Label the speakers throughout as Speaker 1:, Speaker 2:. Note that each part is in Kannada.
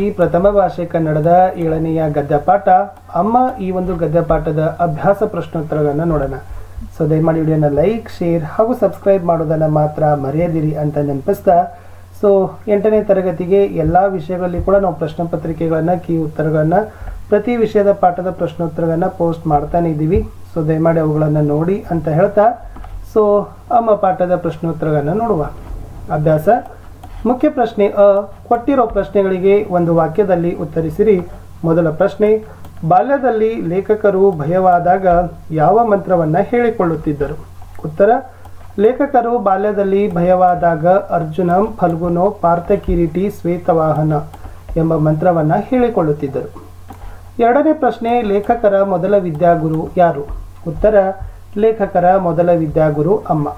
Speaker 1: ಈ ಪ್ರಥಮ ಭಾಷೆ ಕನ್ನಡದ ಏಳನೆಯ ಗದ್ಯಪಾಠ ಅಮ್ಮ ಈ ಒಂದು ಗದ್ಯಪಾಠದ ಅಭ್ಯಾಸ ಪ್ರಶ್ನೋತ್ತರಗಳನ್ನು ನೋಡೋಣ. ಸೊ ದಯಮಾಡಿ ವಿಡಿಯೋನ ಲೈಕ್, ಶೇರ್ ಹಾಗೂ ಸಬ್ಸ್ಕ್ರೈಬ್ ಮಾಡೋದನ್ನು ಮಾತ್ರ ಮರೆಯದಿರಿ ಅಂತ ನೆನಪಿಸ್ತಾ. ಸೊ ಎಂಟನೇ ತರಗತಿಗೆ ಎಲ್ಲ ವಿಷಯಗಳಲ್ಲಿ ಕೂಡ ನಾವು ಪ್ರಶ್ನೆ ಪತ್ರಿಕೆಗಳನ್ನು, ಕೀ ಉತ್ತರಗಳನ್ನು, ಪ್ರತಿ ವಿಷಯದ ಪಾಠದ ಪ್ರಶ್ನೋತ್ತರಗಳನ್ನು ಪೋಸ್ಟ್ ಮಾಡ್ತಾನೆ ಇದ್ದೀವಿ. ಸೊ ದಯಮಾಡಿ ಅವುಗಳನ್ನು ನೋಡಿ ಅಂತ ಹೇಳ್ತಾ. ಸೊ ಅಮ್ಮ ಪಾಠದ ಪ್ರಶ್ನೋತ್ತರಗಳನ್ನು ನೋಡುವ. ಅಭ್ಯಾಸ ಮುಖ್ಯ ಪ್ರಶ್ನೆ ಅ. ಕೊಟ್ಟಿರೋ ಪ್ರಶ್ನೆಗಳಿಗೆ ಒಂದು ವಾಕ್ಯದಲ್ಲಿ ಉತ್ತರಿಸಿರಿ. ಮೊದಲ ಪ್ರಶ್ನೆ, ಬಾಲ್ಯದಲ್ಲಿ ಲೇಖಕರು ಭಯವಾದಾಗ ಯಾವ ಮಂತ್ರವನ್ನು ಹೇಳಿಕೊಳ್ಳುತ್ತಿದ್ದರು? ಉತ್ತರ, ಲೇಖಕರು ಬಾಲ್ಯದಲ್ಲಿ ಭಯವಾದಾಗ ಅರ್ಜುನಂ, ಫಲ್ಗುನೋ, ಪಾರ್ಥಕಿರೀಟಿ, ಶ್ವೇತವಾಹನ ಎಂಬ ಮಂತ್ರವನ್ನು ಹೇಳಿಕೊಳ್ಳುತ್ತಿದ್ದರು. ಎರಡನೇ ಪ್ರಶ್ನೆ, ಲೇಖಕರ ಮೊದಲ ವಿದ್ಯಾಗುರು ಯಾರು? ಉತ್ತರ, ಲೇಖಕರ ಮೊದಲ ವಿದ್ಯಾಗುರು ಅಮ್ಮ.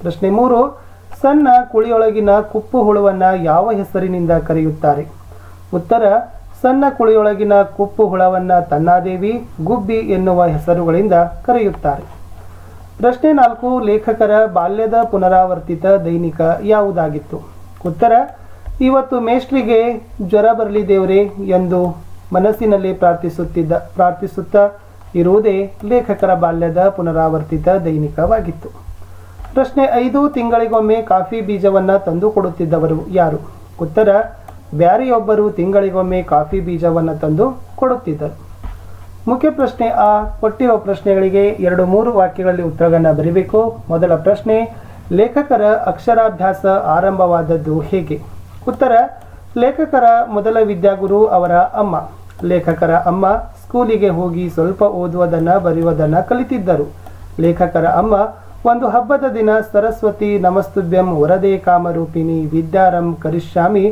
Speaker 1: ಪ್ರಶ್ನೆ ಮೂರು ಸಣ್ಣ ಕುಳಿಯೊಳಗಿನ ಕುಪ್ಪು ಹುಳುವನ್ನ ಯಾವ ಹೆಸರಿನಿಂದ ಕರೆಯುತ್ತಾರೆ? ಉತ್ತರ, ಸಣ್ಣ ಕುಳಿಯೊಳಗಿನ ಕುಪ್ಪು ಹುಳವನ್ನ ತನ್ನಾದೇವಿ, ಗುಬ್ಬಿ ಎನ್ನುವ ಹೆಸರುಗಳಿಂದ ಕರೆಯುತ್ತಾರೆ. ಪ್ರಶ್ನೆ ನಾಲ್ಕು, ಲೇಖಕರ ಬಾಲ್ಯದ ಪುನರಾವರ್ತಿತ ದೈನಿಕ ಯಾವುದಾಗಿತ್ತು? ಉತ್ತರ, ಇವತ್ತು ಮೇಷ್ಟ್ರಿಗೆ ಜ್ವರ ಬರಲಿ ದೇವರೇ ಎಂದು ಮನಸ್ಸಿನಲ್ಲಿ ಪ್ರಾರ್ಥಿಸುತ್ತಿದ್ದ, ಪ್ರಾರ್ಥಿಸುತ್ತಾ ಇರುವುದೇ ಲೇಖಕರ ಬಾಲ್ಯದ ಪುನರಾವರ್ತಿತ ದೈನಿಕವಾಗಿತ್ತು. ಪ್ರಶ್ನೆ ಐದು ತಿಂಗಳಿಗೊಮ್ಮೆ ಕಾಫಿ ಬೀಜವನ್ನ ತಂದು ಕೊಡುತ್ತಿದ್ದವರು ಯಾರು? ಉತ್ತರ, ಬ್ಯಾರಿಯೊಬ್ಬರು ತಿಂಗಳಿಗೊಮ್ಮೆ ಕಾಫಿ ಬೀಜವನ್ನ ತಂದು ಕೊಡುತ್ತಿದ್ದರು. ಮುಖ್ಯ ಪ್ರಶ್ನೆ ಆ ಕೊಟ್ಟಿರುವ ಪ್ರಶ್ನೆಗಳಿಗೆ ಎರಡು ಮೂರು ವಾಕ್ಯಗಳಲ್ಲಿ ಉತ್ತರಗಳನ್ನು ಬರೀಬೇಕು. ಮೊದಲ ಪ್ರಶ್ನೆ, ಲೇಖಕರ ಅಕ್ಷರಾಭ್ಯಾಸ ಆರಂಭವಾದದ್ದು ಹೇಗೆ? ಉತ್ತರ, ಲೇಖಕರ ಮೊದಲ ವಿದ್ಯಾಗುರು ಅವರ ಅಮ್ಮ. ಲೇಖಕರ ಅಮ್ಮ ಸ್ಕೂಲಿಗೆ ಹೋಗಿ ಸ್ವಲ್ಪ ಓದುವುದನ್ನು ಬರೆಯುವುದನ್ನು ಕಲಿತಿದ್ದರು. ಲೇಖಕರ ಅಮ್ಮ ಒಂದು ಹಬ್ಬದ ದಿನ ಸರಸ್ವತಿ ನಮಸ್ತುಭ್ಯಂ ವರದೇ ಕಾಮರೂಪಿಣಿ ವಿದ್ಯಾರಂ ಕರಿಷ್ಯಾಮಿ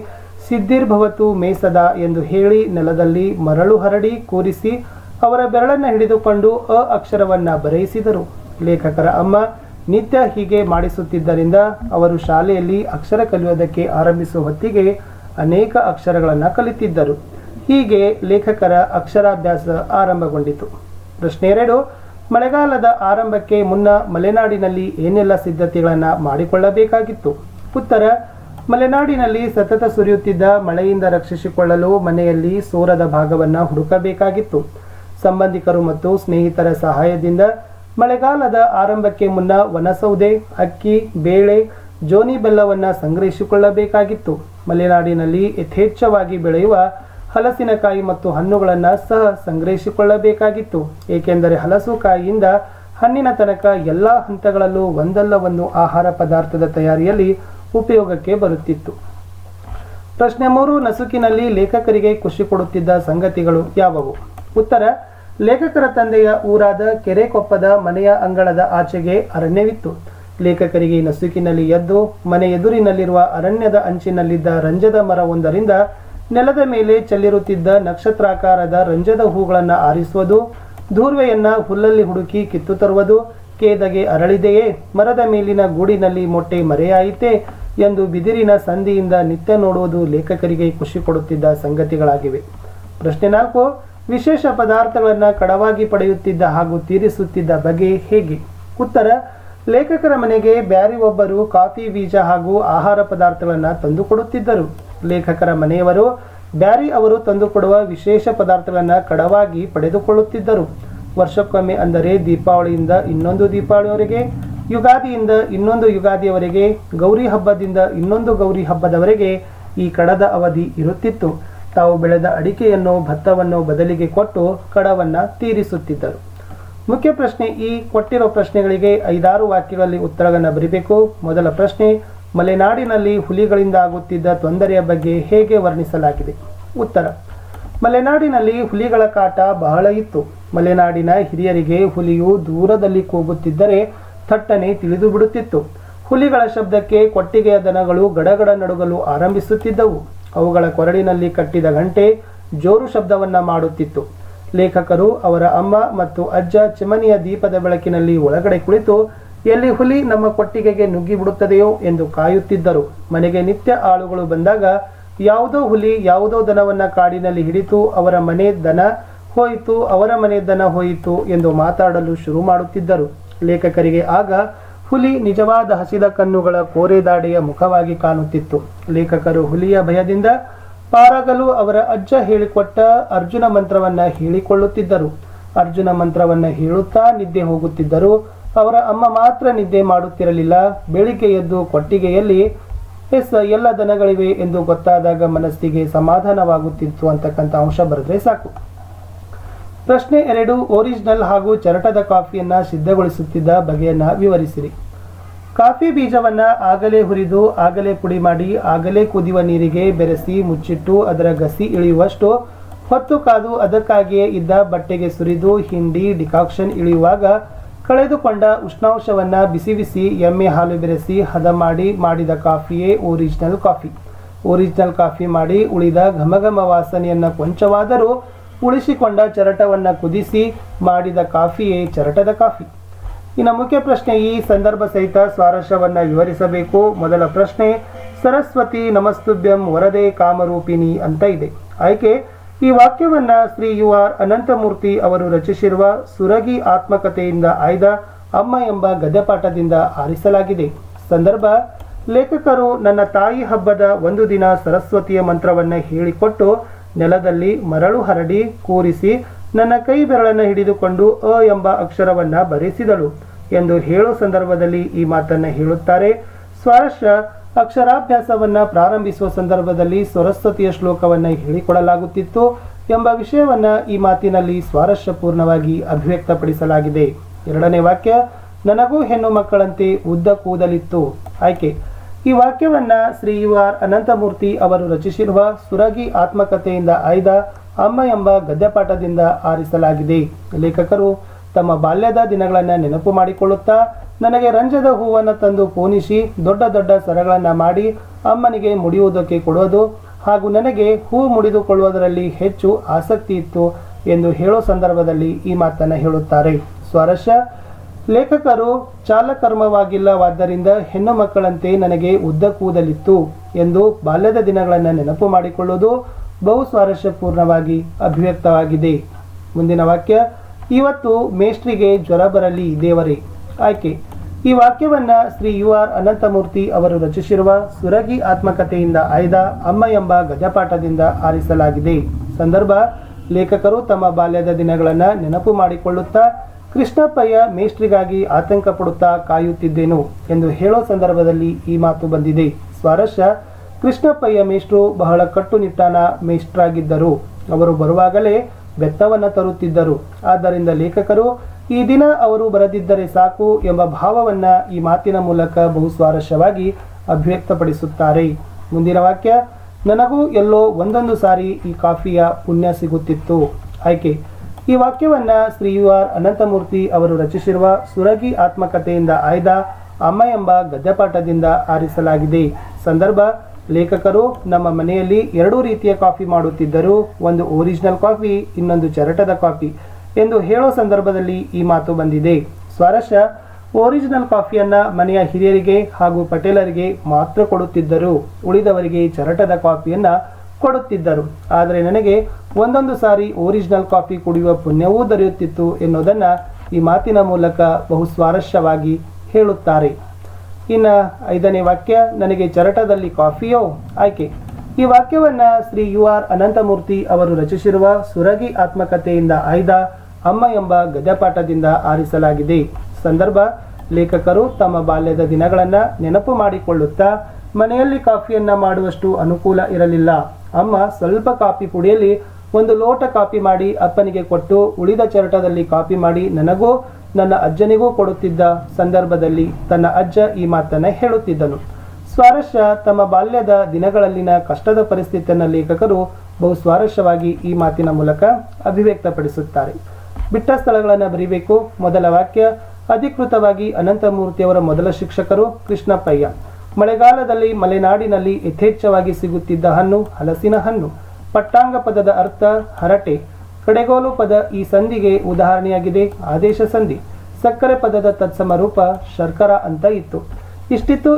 Speaker 1: ಸಿದ್ಧಿರ್ಭವತು ಮೇಸದ ಎಂದು ಹೇಳಿ ನೆಲದಲ್ಲಿ ಮರಳು ಹರಡಿ ಕೂರಿಸಿ ಅವರ ಬೆರಳನ್ನು ಹಿಡಿದುಕೊಂಡು ಅ ಅಕ್ಷರವನ್ನ ಬರೆಯಿಸಿದರು. ಲೇಖಕರ ಅಮ್ಮ ನಿತ್ಯ ಹೀಗೆ ಮಾಡಿಸುತ್ತಿದ್ದರಿಂದ ಅವರು ಶಾಲೆಯಲ್ಲಿ ಅಕ್ಷರ ಕಲಿಯೋದಕ್ಕೆ ಆರಂಭಿಸುವ ಹೊತ್ತಿಗೆ ಅನೇಕ ಅಕ್ಷರಗಳನ್ನು ಕಲಿತಿದ್ದರು. ಹೀಗೆ ಲೇಖಕರ ಅಕ್ಷರಾಭ್ಯಾಸ ಆರಂಭಗೊಂಡಿತು. ಪ್ರಶ್ನೆ ಎರಡು ಮಳೆಗಾಲದ ಆರಂಭಕ್ಕೆ ಮುನ್ನ ಮಲೆನಾಡಿನಲ್ಲಿ ಏನೆಲ್ಲ ಸಿದ್ಧತೆಗಳನ್ನು ಮಾಡಿಕೊಳ್ಳಬೇಕಾಗಿತ್ತು? ಉತ್ತರ, ಮಲೆನಾಡಿನಲ್ಲಿ ಸತತ ಸುರಿಯುತ್ತಿದ್ದ ಮಳೆಯಿಂದ ರಕ್ಷಿಸಿಕೊಳ್ಳಲು ಮನೆಯಲ್ಲಿ ಸೋರದ ಭಾಗವನ್ನು ಹುಡುಕಬೇಕಾಗಿತ್ತು. ಸಂಬಂಧಿಕರು ಮತ್ತು ಸ್ನೇಹಿತರ ಸಹಾಯದಿಂದ ಮಳೆಗಾಲದ ಆರಂಭಕ್ಕೆ ಮುನ್ನ ವನಸೌದೆ, ಅಕ್ಕಿ, ಬೇಳೆ, ಜೋನಿ ಬೆಲ್ಲವನ್ನು ಸಂಗ್ರಹಿಸಿಕೊಳ್ಳಬೇಕಾಗಿತ್ತು. ಮಲೆನಾಡಿನಲ್ಲಿ ಯಥೇಚ್ಛವಾಗಿ ಬೆಳೆಯುವ ಹಲಸಿನಕಾಯಿ ಮತ್ತು ಹಣ್ಣುಗಳನ್ನು ಸಹ ಸಂಗ್ರಹಿಸಿಕೊಳ್ಳಬೇಕಾಗಿತ್ತು. ಏಕೆಂದರೆ ಹಲಸುಕಾಯಿಯಿಂದ ಹಣ್ಣಿನ ತನಕ ಎಲ್ಲ ಹಂತಗಳಲ್ಲೂ ಒಂದಲ್ಲ ಒಂದು ಆಹಾರ ಪದಾರ್ಥದ ತಯಾರಿಯಲ್ಲಿ ಉಪಯೋಗಕ್ಕೆ ಬರುತ್ತಿತ್ತು. ಪ್ರಶ್ನೆ ಮೂರು, ನಸುಕಿನಲ್ಲಿ ಲೇಖಕರಿಗೆ ಖುಷಿ ಕೊಡುತ್ತಿದ್ದ ಸಂಗತಿಗಳು ಯಾವುವು? ಉತ್ತರ, ಲೇಖಕರ ತಂದೆಯ ಊರಾದ ಕೆರೆಕೊಪ್ಪದ ಮನೆಯ ಅಂಗಳದ ಆಚೆಗೆ ಅರಣ್ಯವಿತ್ತು. ಲೇಖಕರಿಗೆ ನಸುಕಿನಲ್ಲಿ ಎದ್ದು ಮನೆ ಎದುರಿನಲ್ಲಿರುವ ಅರಣ್ಯದ ಅಂಚಿನಲ್ಲಿದ್ದ ರಂಜದ ಮರವೊಂದರಿಂದ ನೆಲದ ಮೇಲೆ ಚೆಲ್ಲಿರುತ್ತಿದ್ದ ನಕ್ಷತ್ರಾಕಾರದ ರಂಜದ ಹೂಗಳನ್ನು ಆರಿಸುವುದು, ಧೂರ್ವೆಯನ್ನ ಹುಲ್ಲಲ್ಲಿ ಹುಡುಕಿ ಕಿತ್ತು ತರುವುದು, ಕೇದಗೆ ಅರಳಿದೆಯೇ, ಮರದ ಮೇಲಿನ ಗೂಡಿನಲ್ಲಿ ಮೊಟ್ಟೆ ಮರೆಯಾಯಿತೆ ಎಂದು ಬಿದಿರಿನ ಸಂಧಿಯಿಂದ ನಿತ್ಯ ನೋಡುವುದು ಲೇಖಕರಿಗೆ ಖುಷಿ ಕೊಡುತ್ತಿದ್ದ ಸಂಗತಿಗಳಾಗಿವೆ. ಪ್ರಶ್ನೆ ನಾಲ್ಕು, ವಿಶೇಷ ಪದಾರ್ಥಗಳನ್ನು ಕಡವಾಗಿ ಪಡೆಯುತ್ತಿದ್ದ ಹಾಗೂ ತೀರಿಸುತ್ತಿದ್ದ ಬಗೆ ಹೇಗೆ? ಉತ್ತರ, ಲೇಖಕರ ಮನೆಗೆ ಬ್ಯಾರಿ ಒಬ್ಬರು ಕಾಫಿ, ಬೀಜ ಹಾಗೂ ಆಹಾರ ಪದಾರ್ಥಗಳನ್ನು ತಂದುಕೊಡುತ್ತಿದ್ದರು ಲೇಖಕರ ಮನೆಯವರು, ಬ್ಯಾರಿ ಅವರು ತಂದುಕೊಡುವ ವಿಶೇಷ ಪದಾರ್ಥಗಳನ್ನು ಕಡವಾಗಿ ಪಡೆದುಕೊಳ್ಳುತ್ತಿದ್ದರು. ವರ್ಷಕ್ಕೊಮ್ಮೆ ಅಂದರೆ ದೀಪಾವಳಿಯಿಂದ ಇನ್ನೊಂದು ದೀಪಾವಳಿಯವರೆಗೆ ಯುಗಾದಿಯಿಂದ ಇನ್ನೊಂದು ಯುಗಾದಿಯವರೆಗೆ, ಗೌರಿ ಹಬ್ಬದಿಂದ ಇನ್ನೊಂದು ಗೌರಿ ಹಬ್ಬದವರೆಗೆ ಈ ಕಡದ ಅವಧಿ ಇರುತ್ತಿತ್ತು. ತಾವು ಬೆಳೆದ ಅಡಿಕೆಯನ್ನು, ಭತ್ತವನ್ನು ಬದಲಿಗೆ ಕೊಟ್ಟು ಕಡವನ್ನು ತೀರಿಸುತ್ತಿದ್ದರು. ಮುಖ್ಯ ಪ್ರಶ್ನೆ, ಈ ಕೊಟ್ಟಿರೋ ಪ್ರಶ್ನೆಗಳಿಗೆ ಐದಾರು ವಾಕ್ಯಗಳಲ್ಲಿ ಉತ್ತರವನ್ನು ಬರೀಬೇಕು. ಮೊದಲ ಪ್ರಶ್ನೆ ಮಲೆನಾಡಿನಲ್ಲಿ ಹುಲಿಗಳಿಂದ ಆಗುತ್ತಿದ್ದ ತೊಂದರೆಯ ಬಗ್ಗೆ ಹೇಗೆ ವರ್ಣಿಸಲಾಗಿದೆ? ಉತ್ತರ. ಮಲೆನಾಡಿನಲ್ಲಿ ಹುಲಿಗಳ ಕಾಟ ಬಹಳ ಇತ್ತು. ಮಲೆನಾಡಿನ ಹಿರಿಯರಿಗೆ ಹುಲಿಯು ದೂರದಲ್ಲಿ ಕೂಗುತ್ತಿದ್ದರೆ ಥಟ್ಟನೆ ತಿಳಿದು ಬಿಡುತ್ತಿತ್ತು ಹುಲಿಗಳ ಶಬ್ದಕ್ಕೆ ಕೊಟ್ಟಿಗೆಯ ದನಗಳು ಗಡಗಡ ನಡುಗಲು ಆರಂಭಿಸುತ್ತಿದ್ದವು. ಅವುಗಳ ಕೊರಳಿನಲ್ಲಿ ಕಟ್ಟಿದ ಗಂಟೆ ಜೋರು ಶಬ್ದವನ್ನ ಮಾಡುತ್ತಿತ್ತು. ಲೇಖಕರು ಅವರ ಅಮ್ಮ ಮತ್ತು ಅಜ್ಜ ಚಿಮನಿಯ ದೀಪದ ಬೆಳಕಿನಲ್ಲಿ ಒಳಗಡೆ ಕುಳಿತು ಎಲ್ಲಿ ಹುಲಿ ನಮ್ಮ ಕೊಟ್ಟಿಗೆಗೆ ನುಗ್ಗಿ ಬಿಡುತ್ತದೆಯೋ ಎಂದು ಕಾಯುತ್ತಿದ್ದರು. ಮನೆಗೆ ನಿತ್ಯ ಆಳುಗಳು ಬಂದಾಗ ಯಾವುದೋ ಹುಲಿ ಯಾವುದೋ ದನವನ್ನ ಕಾಡಿನಲ್ಲಿ ಹಿಡಿತು ಅವರ ಮನೆ ದನ ಹೋಯಿತು, ಅವರ ಮನೆ ದನ ಹೋಯಿತು ಎಂದು ಮಾತಾಡಲು ಶುರು ಮಾಡುತ್ತಿದ್ದರು. ಲೇಖಕರಿಗೆ ಆಗ ಹುಲಿ ನಿಜವಾದ ಹಸಿದ ಕಣ್ಣುಗಳ ಕೋರೆದಾಡೆಯ ಮುಖವಾಗಿ ಕಾಣುತ್ತಿತ್ತು. ಲೇಖಕರು ಹುಲಿಯ ಭಯದಿಂದ ಪಾರಾಗಲು ಅವರ ಅಜ್ಜ ಹೇಳಿಕೊಟ್ಟ ಅರ್ಜುನ ಮಂತ್ರವನ್ನ ಹೇಳಿಕೊಳ್ಳುತ್ತಿದ್ದರು. ಅರ್ಜುನ ಮಂತ್ರವನ್ನ ಹೇಳುತ್ತಾ ನಿದ್ದೆ ಹೋಗುತ್ತಿದ್ದರು. ಅವರ ಅಮ್ಮ ಮಾತ್ರ ನಿದ್ದೆ ಮಾಡುತ್ತಿರಲಿಲ್ಲ. ಬೆಳಿಗ್ಗೆ ಎದ್ದು ಕೊಟ್ಟಿಗೆಯಲ್ಲಿ, ಎಸ್, ಎಲ್ಲ ದನಗಳಿವೆ ಎಂದು ಗೊತ್ತಾದಾಗ ಮನಸ್ಸಿಗೆ ಸಮಾಧಾನವಾಗುತ್ತಿತ್ತು ಅಂತಕ್ಕಂಥ ಅಂಶ ಬರೆದ್ರೆ ಸಾಕು. ಪ್ರಶ್ನೆ ಎರಡು ಒರಿಜಿನಲ್ ಹಾಗೂ ಚರಟದ ಕಾಫಿಯನ್ನು ಸಿದ್ಧಗೊಳಿಸುತ್ತಿದ್ದ ಬಗೆಯನ್ನು ವಿವರಿಸಿರಿ. ಕಾಫಿ ಬೀಜವನ್ನ ಆಗಲೇ ಹುರಿದು, ಆಗಲೇ ಪುಡಿ ಮಾಡಿ, ಆಗಲೇ ಕುದಿಯುವ ನೀರಿಗೆ ಬೆರೆಸಿ, ಮುಚ್ಚಿಟ್ಟು ಅದರ ಗಸಿ ಇಳಿಯುವಷ್ಟು, ಹೊತ್ತು ಕಾದು ಅದಕ್ಕಾಗಿಯೇ ಇದ್ದ ಬಟ್ಟೆಗೆ ಸುರಿದು, ಹಿಂಡಿ, ಡಿಕಾಕ್ಷನ್ ಇಳಿಯುವಾಗ ಕಳೆದುಕೊಂಡ ಉಷ್ಣಾಂಶವನ್ನು ಬಿಸಿ ಬಿಸಿ ಎಮ್ಮೆ ಹಾಲು ಬೆರೆಸಿ ಹದ ಮಾಡಿ ಮಾಡಿದ ಕಾಫಿಯೇ ಒರಿಜಿನಲ್ ಕಾಫಿ. ಒರಿಜಿನಲ್ ಕಾಫಿ ಮಾಡಿ ಉಳಿದ ಘಮಘಮ ವಾಸನೆಯನ್ನು ಕೊಂಚವಾದರೂ ಉಳಿಸಿಕೊಂಡ ಚರಟವನ್ನು ಕುದಿಸಿ ಮಾಡಿದ ಕಾಫಿಯೇ ಚರಟದ ಕಾಫಿ. ಇನ್ನು ಮುಖ್ಯ ಪ್ರಶ್ನೆ ಈ ಸಂದರ್ಭ ಸಹಿತ ಸ್ವಾರಸ್ಯವನ್ನು ವಿವರಿಸಬೇಕು. ಮೊದಲ ಪ್ರಶ್ನೆ, ಸರಸ್ವತಿ ನಮಸ್ತುಭ್ಯಂ ವರದೆ ಕಾಮರೂಪಿಣಿ ಅಂತ ಇದೆ. ಆಯ್ಕೆ ಈ ವಾಕ್ಯವನ್ನ ಶ್ರೀ ಯು ಆರ್ ಅನಂತಮೂರ್ತಿ ಅವರು ರಚಿಸಿರುವ ಸುರಗಿ ಆತ್ಮಕಥೆಯಿಂದ ಆಯ್ದ ಅಮ್ಮ ಎಂಬ ಗದ್ಯಪಾಠದಿಂದ ಆರಿಸಲಾಗಿದೆ. ಸಂದರ್ಭ, ಲೇಖಕರು ನನ್ನ ತಾಯಿ ಹಬ್ಬದ ಒಂದು ದಿನ ಸರಸ್ವತಿಯ ಮಂತ್ರವನ್ನು ಹೇಳಿಕೊಟ್ಟು ನೆಲದಲ್ಲಿ ಮರಳು ಹರಡಿ ಕೂರಿಸಿ ನನ್ನ ಕೈ ಬೆರಳನ್ನು ಹಿಡಿದುಕೊಂಡು ಅ ಎಂಬ ಅಕ್ಷರವನ್ನ ಬರೆಸಿದಳು ಎಂದು ಹೇಳೋ ಸಂದರ್ಭದಲ್ಲಿ ಈ ಮಾತನ್ನ ಹೇಳುತ್ತಾರೆ. ಸ್ವಾರಸ್ಯ ಅಕ್ಷರಾಭ್ಯಾಸವನ್ನ ಪ್ರಾರಂಭಿಸುವ ಸಂದರ್ಭದಲ್ಲಿ ಸರಸ್ವತಿಯ ಶ್ಲೋಕವನ್ನ ಹೇಳಿಕೊಡಲಾಗುತ್ತಿತ್ತು ಎಂಬ ವಿಷಯವನ್ನ ಈ ಮಾತಿನಲ್ಲಿ ಸ್ವಾರಸ್ಯಪೂರ್ಣವಾಗಿ ಅಭಿವ್ಯಕ್ತಪಡಿಸಲಾಗಿದೆ. ಎರಡನೇ ವಾಕ್ಯ, ನನಗೂ ಹೆಣ್ಣು ಮಕ್ಕಳಂತೆ ಉದ್ದ ಕೂದಲಿತ್ತು. ಆಯ್ಕೆ. ಈ ವಾಕ್ಯವನ್ನ ಶ್ರೀ ಯು ಆರ್ ಅನಂತಮೂರ್ತಿ ಅವರು ರಚಿಸಿರುವ ಸುರಗಿ ಆತ್ಮಕಥೆಯಿಂದ ಆಯ್ದ ಅಮ್ಮ ಎಂಬ ಗದ್ಯಪಾಠದಿಂದ ಆರಿಸಲಾಗಿದೆ. ಲೇಖಕರು ತಮ್ಮ ಬಾಲ್ಯದ ದಿನಗಳನ್ನು ನೆನಪು ಮಾಡಿಕೊಳ್ಳುತ್ತಾ ನನಗೆ ರಂಜದ ಹೂವನ್ನು ತಂದು ಪೋಣಿಸಿ ದೊಡ್ಡ ದೊಡ್ಡ ಸರಗಳನ್ನು ಮಾಡಿ ಅಮ್ಮನಿಗೆ ಮುಡಿಯುವುದಕ್ಕೆ ಕೊಡೋದು ಹಾಗೂ ನನಗೆ ಹೂ ಮುಡಿದುಕೊಳ್ಳುವುದರಲ್ಲಿ ಹೆಚ್ಚು ಆಸಕ್ತಿ ಇತ್ತು ಎಂದು ಹೇಳೋ ಸಂದರ್ಭದಲ್ಲಿ ಈ ಮಾತನ್ನು ಹೇಳುತ್ತಾರೆ. ಸ್ವರಶ ಲೇಖಕರು ಚಾಲಕರ್ಮವಾಗಿಲ್ಲವಾದ್ದರಿಂದ ಹೆಣ್ಣು ಮಕ್ಕಳಂತೆ ನನಗೆ ಉದ್ದ ಕೂದಲಿತ್ತು ಎಂದು ಬಾಲ್ಯದ ದಿನಗಳನ್ನು ನೆನಪು ಮಾಡಿಕೊಳ್ಳುವುದು ಬಹು ಸ್ವಾರಸ್ಯಪೂರ್ಣವಾಗಿ ಅಭಿವ್ಯಕ್ತವಾಗಿದೆ. ಮುಂದಿನ ವಾಕ್ಯ. ಇವತ್ತು ಮೇಷ್ಟ್ರಿಗೆ ಜ್ವರ ಬರಲಿ ದೇವರೇ. ಆಯ್ಕೆ. ಈ ವಾಕ್ಯವನ್ನ ಶ್ರೀ ಯು ಆರ್ ಅನಂತಮೂರ್ತಿ ಅವರು ರಚಿಸಿರುವ ಸುರಗಿ ಆತ್ಮಕಥೆಯಿಂದ ಆಯ್ದ ಅಮ್ಮ ಎಂಬ ಗಜಪಾಠದಿಂದ ಆರಿಸಲಾಗಿದೆ. ಸಂದರ್ಭ, ಲೇಖಕರು ತಮ್ಮ ಬಾಲ್ಯದ ದಿನಗಳನ್ನು ನೆನಪು ಮಾಡಿಕೊಳ್ಳುತ್ತಾ ಕೃಷ್ಣಪ್ಪಯ್ಯ ಮೇಷ್ಟ್ರಿಗಾಗಿ ಆತಂಕ ಪಡುತ್ತಾ ಕಾಯುತ್ತಿದ್ದೇನು ಎಂದು ಹೇಳೋ ಸಂದರ್ಭದಲ್ಲಿ ಈ ಮಾತು ಬಂದಿದೆ. ಸ್ವಾರಸ್ಯ. ಕೃಷ್ಣಪ್ಪಯ್ಯ ಮೇಷ್ಟ್ರು ಬಹಳ ಕಟ್ಟುನಿಟ್ಟಾನ ಮೇಷ್ಟ್ರಾಗಿದ್ದರು. ಅವರು ಬರುವಾಗಲೇ ಬೆತ್ತವನ್ನ ತರುತ್ತಿದ್ದರು. ಆದ್ದರಿಂದ ಲೇಖಕರು, ಈ ದಿನ ಅವರು ಬರದಿದ್ದರೆ ಸಾಕು ಎಂಬ ಭಾವವನ್ನ ಈ ಮಾತಿನ ಮೂಲಕ ಬಹು ಸ್ವಾರಸ್ಯವಾಗಿ ಅಭಿವ್ಯಕ್ತಪಡಿಸುತ್ತಾರೆ. ಮುಂದಿನ ವಾಕ್ಯ, ನನಗೂ ಎಲ್ಲೋ ಒಂದೊಂದು ಸಾರಿ ಈ ಕಾಫಿಯ ಪುಣ್ಯ ಸಿಗುತ್ತಿತ್ತು. ಆಯ್ಕೆ, ಈ ವಾಕ್ಯವನ್ನ ಆರ್ ಅನಂತಮೂರ್ತಿ ಅವರು ರಚಿಸಿರುವ ಸುರಗಿ ಆತ್ಮಕಥೆಯಿಂದ ಆಯ್ದ ಅಮ್ಮ ಎಂಬ ಗದ್ಯಪಾಠದಿಂದ ಆರಿಸಲಾಗಿದೆ. ಸಂದರ್ಭ ಲೇಖಕರು ನಮ್ಮ ಮನೆಯಲ್ಲಿ ಎರಡು ರೀತಿಯ ಕಾಫಿ ಮಾಡುತ್ತಿದ್ದರು. ಒಂದು ಒರಿಜಿನಲ್ ಕಾಫಿ, ಇನ್ನೊಂದು ಚರಟದ ಕಾಫಿ ಎಂದು ಹೇಳೋ ಸಂದರ್ಭದಲ್ಲಿ ಈ ಮಾತು ಬಂದಿದೆ. ಸ್ವರಶ ಒರಿಜಿನಲ್ ಕಾಫಿಯನ್ನು ಮನೆಯ ಹಿರಿಯರಿಗೆ ಹಾಗೂ ಪಟೇಲರಿಗೆ ಮಾತ್ರ ಕೊಡುತ್ತಿದ್ದರು. ಉಳಿದವರಿಗೆ ಚರಟದ ಕಾಫಿಯನ್ನು ಕೊಡುತ್ತಿದ್ದರು. ಆದರೆ ನನಗೆ ಒಂದೊಂದು ಸಾರಿ ಒರಿಜಿನಲ್ ಕಾಫಿ ಕುಡಿಯುವ ಪುಣ್ಯವೂ ದೊರೆಯುತ್ತಿತ್ತು ಎನ್ನುವುದನ್ನು ಈ ಮಾತಿನ ಮೂಲಕ ಬಹು ಸ್ವಾರಸ್ಯವಾಗಿ ಹೇಳುತ್ತಾರೆ. ಇನ್ನ ಐದನೇ ವಾಕ್ಯ, ನನಗೆ ಚರಟದಲ್ಲಿ ಕಾಫಿಯೋ? ಆಯ್ಕೆ. ಈ ವಾಕ್ಯವನ್ನ ಶ್ರೀ ಯು ಆರ್ ಅನಂತಮೂರ್ತಿ ಅವರು ರಚಿಸಿರುವ ಸುರಗಿ ಆತ್ಮಕಥೆಯಿಂದ ಆಯ್ದ ಅಮ್ಮ ಎಂಬ ಗದ್ಯಪಾಠದಿಂದ ಆರಿಸಲಾಗಿದೆ. ಸಂದರ್ಭ, ಲೇಖಕರು ತಮ್ಮ ಬಾಲ್ಯದ ದಿನಗಳನ್ನ ನೆನಪು ಮಾಡಿಕೊಳ್ಳುತ್ತಾ ಮನೆಯಲ್ಲಿ ಕಾಫಿಯನ್ನ ಮಾಡುವಷ್ಟು ಅನುಕೂಲ ಇರಲಿಲ್ಲ. ಅಮ್ಮ ಸ್ವಲ್ಪ ಕಾಫಿ ಪುಡಿಯಲ್ಲಿ ಒಂದು ಲೋಟ ಕಾಫಿ ಮಾಡಿ ಅಪ್ಪನಿಗೆ ಕೊಟ್ಟು ಉಳಿದ ಚರಟದಲ್ಲಿ ಕಾಫಿ ಮಾಡಿ ನನಗೂ ನನ್ನ ಅಜ್ಜನಿಗೂ ಕೊಡುತ್ತಿದ್ದ ಸಂದರ್ಭದಲ್ಲಿ ತನ್ನ ಅಜ್ಜ ಈ ಮಾತನ್ನ ಹೇಳುತ್ತಿದ್ದನು. ಸ್ವಾರಸ್ಯ ತಮ್ಮ ಬಾಲ್ಯದ ದಿನಗಳಲ್ಲಿನ ಕಷ್ಟದ ಪರಿಸ್ಥಿತಿಯನ್ನು ಲೇಖಕರು ಬಹು ಸ್ವಾರಸ್ಯವಾಗಿ ಈ ಮಾತಿನ ಮೂಲಕ ಅಭಿವ್ಯಕ್ತಪಡಿಸುತ್ತಾರೆ. ಬಿಟ್ಟ ಸ್ಥಳಗಳನ್ನು ಬರೀಬೇಕು. ಮೊದಲ ವಾಕ್ಯ, ಅಧಿಕೃತವಾಗಿ ಅನಂತಮೂರ್ತಿಯವರ ಮೊದಲ ಶಿಕ್ಷಕರು ಕೃಷ್ಣಪ್ಪಯ್ಯ. ಮಳೆಗಾಲದಲ್ಲಿ ಮಲೆನಾಡಿನಲ್ಲಿ ಯಥೇಚ್ಛವಾಗಿ ಸಿಗುತ್ತಿದ್ದ ಹಣ್ಣು, ಹಲಸಿನ ಹಣ್ಣು. ಪಟ್ಟಾಂಗ ಪದದ ಅರ್ಥ ಹರಟೆ. ಕಡೆಗೋಲು ಪದ ಈ ಸಂಧಿಗೆ ಉದಾಹರಣೆಯಾಗಿದೆ. ಆದೇಶ ಸಂಧಿ. ಸಕ್ಕರೆ ಪದದ ತತ್ಸಮ ರೂಪ ಶರ್ಕರ ಅಂತ ಇತ್ತು. ಇಷ್ಟಿತ್ತು